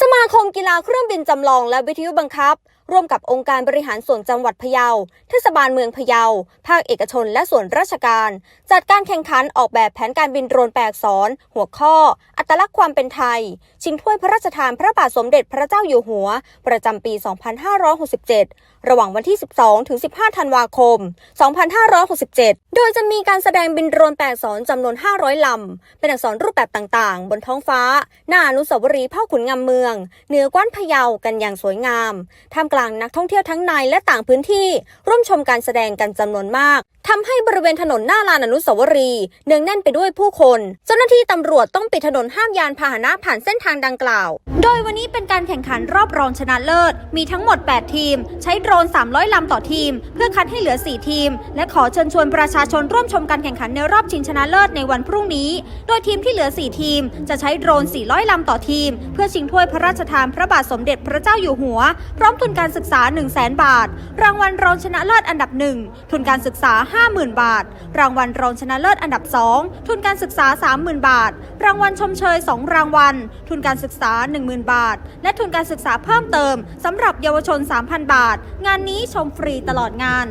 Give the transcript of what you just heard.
ส มาคมกีฬาเครื่องบินจำลองและวิทยุบังคับ ร่วมกับองค์การบริหารส่วนจังหวัดพะเยา เทศบาลเมืองพะเยา ภาคเอกชนและส่วนราชการ จัดการแข่งขันออกแบบแผนการบินโดรนแปลอักษร หัวข้อ อัตลักษณ์ความเป็นไทย ชิงถ้วยพระราชทานพระบาทสมเด็จพระเจ้าอยู่หัว ประจำปี 2567 ระหว่างวันที่ 12 ถึง 15 ธันวาคม 2567 โดยจะมีการแสดงบินโดรนแปลอักษรจำนวน 500 ลำ เป็นอักษรรูปแบบต่างๆ บนท้องฟ้า หน้าอนุสาวรีย์พ่อขุนงามเมืองเหนือกว้านพะเยากันอย่างสวยงามท่ามกลางนักท่องเที่ยวทั้งในและต่างพื้นที่ ร่วมชมการแสดงกันจำนวนมากทำให้บริเวณถนนหน้าลานอนุสาวรีย์เนืองแน่นไปด้วยผู้คน เจ้าหน้าที่ตำรวจต้องปิดถนนห้ามยานพาหนะผ่านเส้นทางดังกล่าว โดยวันนี้เป็นการแข่งขันรอบรองชนะเลิศ มีทั้งหมด 8 ทีม ใช้โดรน 300 ลำต่อทีม เพื่อคัดให้เหลือ 4 ทีม และขอเชิญชวนประชาชนร่วมชมการแข่งขันในรอบชิงชนะเลิศในวันพรุ่งนี้ โดยทีมที่เหลือ 4 ทีม จะใช้โดรน 400 ลำต่อทีม เพื่อชิงถ้วยพระราชทานพระบาทสมเด็จพระเจ้าอยู่หัว พร้อมทุนการศึกษา 1 0 0 0 0แบาท รางวัลรองชนะเลิศอันดับ 1 ทุนการศึกษา 50,000 บาท รางวัลรองชนะเลิศอันดับ 2 ทุนการศึกษา 30,000 บาท รางวัลชมเชย 2 รางวัล ทุนการศึกษา 10,000 บาท และทุนการศึกษาเพิ่มเติมสำหรับเยาวชน 3,000 บาท งานนี้ชมฟรีตลอดงาน